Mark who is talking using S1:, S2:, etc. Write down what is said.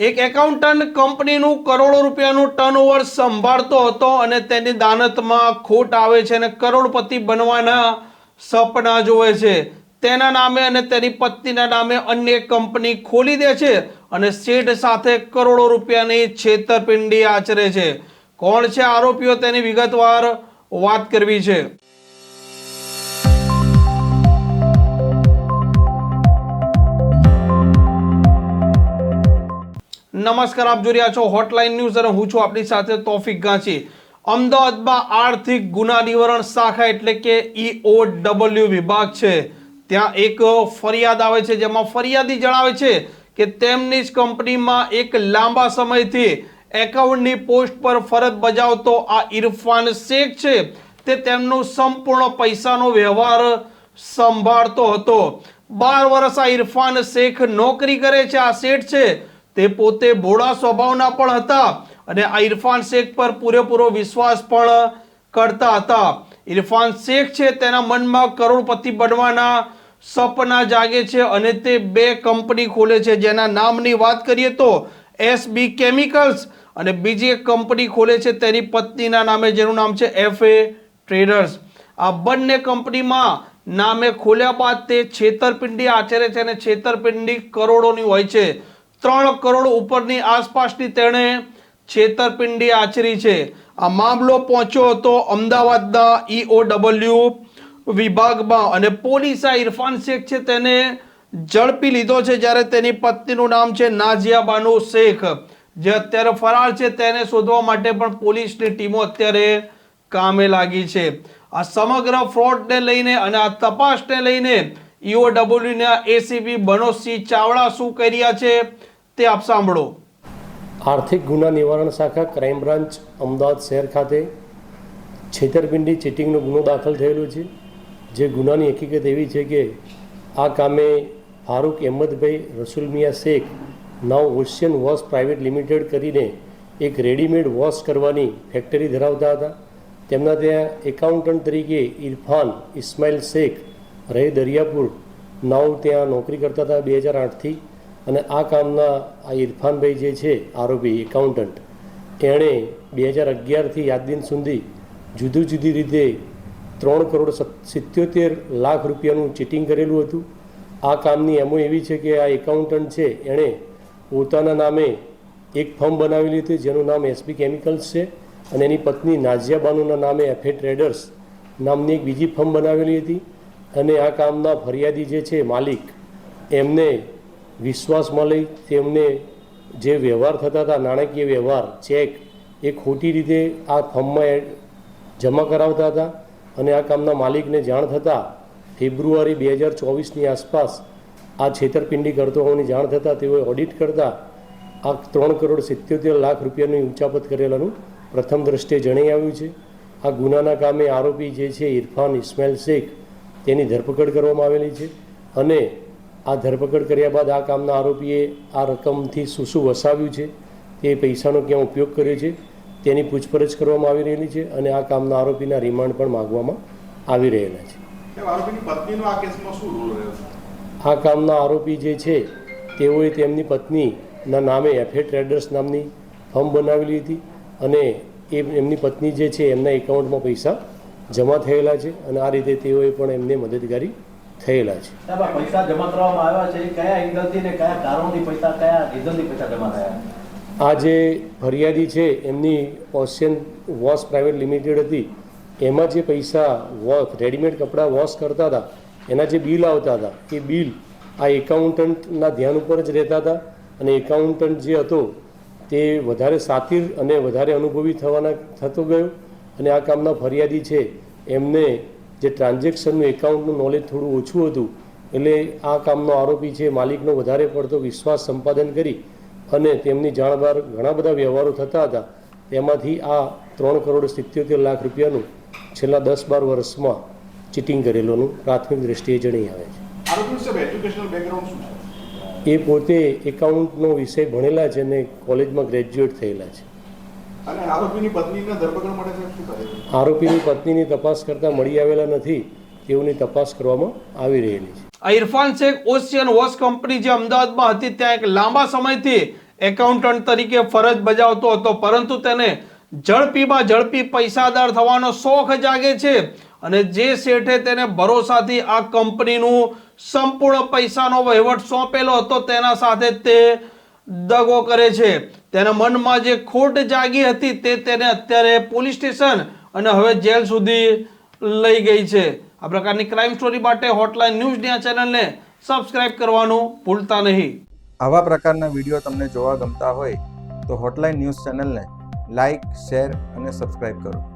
S1: એક એકાઉન્ટન્ટ કંપનીનું કરોડો રૂપિયાનું ટર્નઓવર સંભાળતો હતો અને તેની દાનતમાં ખોટ આવે છે અને કરોડપતિ બનવાના સપના જોવે છે. તેના નામે અને તેની પત્નીના નામે અન્ય કંપની ખોલી દે છે અને શેઠ સાથે કરોડો રૂપિયાની છેતરપિંડી આચરે છે. કોણ છે આરોપીઓ તેની વિગતવાર વાત કરવી છે? નમસ્કાર, આપ જોઈ રહ્યા છો હોટલાઇન ન્યૂઝ અને હું છું આપની સાથે તોફિક ગાંચી અમદાવાદમાં આર્થિક ગુના નિવારણ શાખા એટલે કે ઈઓ ડબલ્યુ વિભાગ છે. ત્યાં એક ફરિયાદ આવે છે, જેમાં ફરિયાદી જણાવે છે કે તેમની જ કંપનીમાં એક લાંબા સમયથી એકાઉન્ટની પોસ્ટ પર ફરજ બજાવતો આ ઇરફાન શેખ છે. તે તેમનો સંપૂર્ણ પૈસાનો વ્યવહાર સંભાળતો હતો. બાર વર્ષ આ ઇરફાન શેખ નોકરી કરે છે, આ શેઠ છે. તે પોતે ભોળા સ્વભાવના પણ હતા અને આ ઇરફાન શેખ પર પૂરેપૂરો વિશ્વાસ પણ કરતા હતા. ઇરફાન શેખ છે તેના મનમાં કરોડપતિ બનવાના સપના જાગે છે અને તે બે કંપની ખોલે છે. જેના નામની વાત કરીએ તો એસબી કેમિકલ્સ અને બીજી એક કંપની ખોલે છે તેની પત્નીના નામે, જેનું નામ છે એફ એ ટ્રેડર્સ. આ બંને કંપનીમાં નામે ખોલ્યા બાદ તે છેતરપિંડી આચરે છે અને છેતરપિંડી કરોડોની હોય છે. ત્રણ કરોડ ઉપરની આસપાસની તેણે છેતરપિંડી આચરી છે. આ મામલો પહોંચ્યો હતો અમદાવાદના ઈઓ ડબલ્યુ વિભાગમાં અને પોલીસ આ ઇરફાન શેખ છે તેને ઝડપી લીધો છે જ્યારે તેની પત્નીનું નામ છે નાઝિયા બાનુ શેખ. જે અત્યારે ફરાર છે તેને શોધવા માટે પણ પોલીસની ટીમો અત્યારે કામે લાગી છે. આ સમગ્ર ફ્રોડને લઈને અને આ તપાસને લઈને ઈઓ ડબલ્યુના એસીપી બનોજસિંહ ચાવડા શું કર્યા છે તે આપ સાંભળો.
S2: આર્થિક ગુના નિવારણ શાખા ક્રાઇમ બ્રાન્ચ અમદાવાદ શહેર ખાતે છેતરપિંડી ચીટિંગનો ગુનો દાખલ થયેલો છે. જે ગુનાની હકીકત એવી છે કે આ કામે ફારૂક અહેમદભાઈ, રસુલ મિયા શેખ, નવ ઓશિયન વોશ પ્રાઇવેટ લિમિટેડ કરીને એક રેડીમેડ વોશ કરવાની ફેક્ટરી ધરાવતા હતા. તેમના ત્યાં એકાઉન્ટન્ટ તરીકે ઇરફાન ઇસ્માઇલ શેખ રહે દરિયાપુર નવ ત્યાં નોકરી કરતા હતા બે હજાર આઠથી અને આ કામના આ ઇરફાનભાઈ જે છે, આરોપી એકાઉન્ટન્ટ એણે બે હજાર અગિયારથી યાદ દિન સુધી જુદી જુદી રીતે ત્રણ કરોડ સિત્યોતેર લાખ રૂપિયાનું ચીટિંગ કરેલું હતું. આ કામની એમો એવી છે કે આ એકાઉન્ટન્ટ છે, એણે પોતાના નામે એક ફર્મ બનાવેલી હતી, જેનું નામ એસપી કેમિકલ્સ છે, અને એની પત્ની નાઝિયા બાનુના નામે એફે ટ્રેડર્સ નામની એક બીજી ફર્મ બનાવેલી હતી. અને આ કામના ફરિયાદી જે છે, માલિક, એમને વિશ્વાસમાં લઈ તેમને જે વ્યવહાર થતા હતા, નાણાકીય વ્યવહાર, ચેક, એ ખોટી રીતે આ ફોર્મમાં એડ જમા કરાવતા હતા અને આ કામના માલિકને જાણ થતાં ફેબ્રુઆરી બે હજાર ચોવીસની આસપાસ આ છેતરપિંડી કરતો હોવાની જાણ થતાં તેઓએ ઓડિટ કરતાં આ ત્રણ કરોડ સિત્યોતેર લાખ રૂપિયાની ઉંચાપત કરેલાનું પ્રથમ દ્રષ્ટિએ જણાઈ આવ્યું છે. આ ગુનાના કામે આરોપી જે છે ઇરફાન ઇસ્માઇલ શેખ તેની ધરપકડ કરવામાં આવેલી છે અને આ ધરપકડ કર્યા બાદ આ કામના આરોપીએ આ રકમથી શું શું વસાવ્યું છે તે પૈસાનો ક્યાં ઉપયોગ કર્યો છે તેની પૂછપરછ કરવામાં આવી રહેલી છે અને આ કામના આરોપીના રિમાન્ડ પણ માગવામાં આવી રહેલા છે.
S3: આ
S2: કામના આરોપી જે છે તેઓએ તેમની પત્નીના નામે એફે ટ્રેડર્સ નામની ફર્મ બનાવેલી હતી અને એ એમની પત્ની જે છે એમના એકાઉન્ટમાં પૈસા જમા થયેલા છે અને આ રીતે તેઓએ પણ એમને મદદગારી થયેલા છે.
S4: આ પૈસા જમા કરવામાં આવ્યા છે કયા એંગલથી ને કયા કારણોથી પૈસા કયા રીઝનથી પૈસા જમા થયા?
S2: આ જે ફરિયાદી છે એમની ઓશિયન વોશ પ્રાઇવેટ લિમિટેડ હતી એમાં જે પૈસા વોશ રેડીમેડ કપડાં વોશ કરતા હતા એના જે બિલ આવતા હતા એ બિલ આ એકાઉન્ટન્ટના ધ્યાન ઉપર જ રહેતા હતા અને એકાઉન્ટન્ટ જે હતો તે વધારે સાતિર અને વધારે અનુભવી થવાના થતો ગયો. અને આ કામના ફરિયાદી છે એમને જે ટ્રાન્ઝેક્શનનું એકાઉન્ટનું નોલેજ થોડું ઓછું હતું એટલે આ કામનો આરોપી છે માલિકનો વધારે પડતો વિશ્વાસ સંપાદન કરી અને તેમની જાણ બહાર ઘણા બધા વ્યવહારો થતા હતા. તેમાંથી આ ત્રણ કરોડ સિત્યોતેર લાખ રૂપિયાનું છેલ્લા દસ બાર વર્ષમાં ચીટિંગ કરેલોનું પ્રાથમિક દ્રષ્ટિએ જણાઈ આવે છે. એ પોતે એકાઉન્ટનો વિષય ભણેલા છે અને કોલેજમાં ગ્રેજ્યુએટ થયેલા છે.
S3: અને આરોપીની પત્નીને ધરપકડ માટે સાહેબ શું કરે
S2: આરોપીની પત્નીની તપાસ કરતાં મળી આવેલા નથી તેઓની તપાસ કરવામાં આવી રહેલી છે.
S1: આ Irfan Shaikh ocean wash company જે અમદાવાદમાં હતી ત્યાં એક લાંબા સમયથી એકાઉન્ટન્ટ તરીકે ફરજ બજાવતો હતો પરંતુ તેને ઝડપીમાં ઝડપી પૈસાદાર થવાનો શોખ જાગે છે અને જે શેઠે તેને ભરોસાથી આ કંપનીનું સંપૂર્ણ પૈસાનો વહીવટ સોંપેલો હતો તેના સાથે તે દગો કરે છે. તેના મનમાં જે ખોટ જાગી હતી તે તેને અત્યારે પોલીસ સ્ટેશન અને હવે જેલ સુધી લઈ ગઈ છે. આ પ્રકારની ક્રાઇમ સ્ટોરી માટે હોટલાઇન ન્યૂઝની આ ચેનલને સબસ્ક્રાઇબ કરવાનું ભૂલતા નહીં.
S5: આવા પ્રકારના વીડિયો તમને જોવા ગમતા હોય તો હોટલાઇન ન્યૂઝ ચેનલને લાઇક શેર અને સબસ્ક્રાઇબ કરો.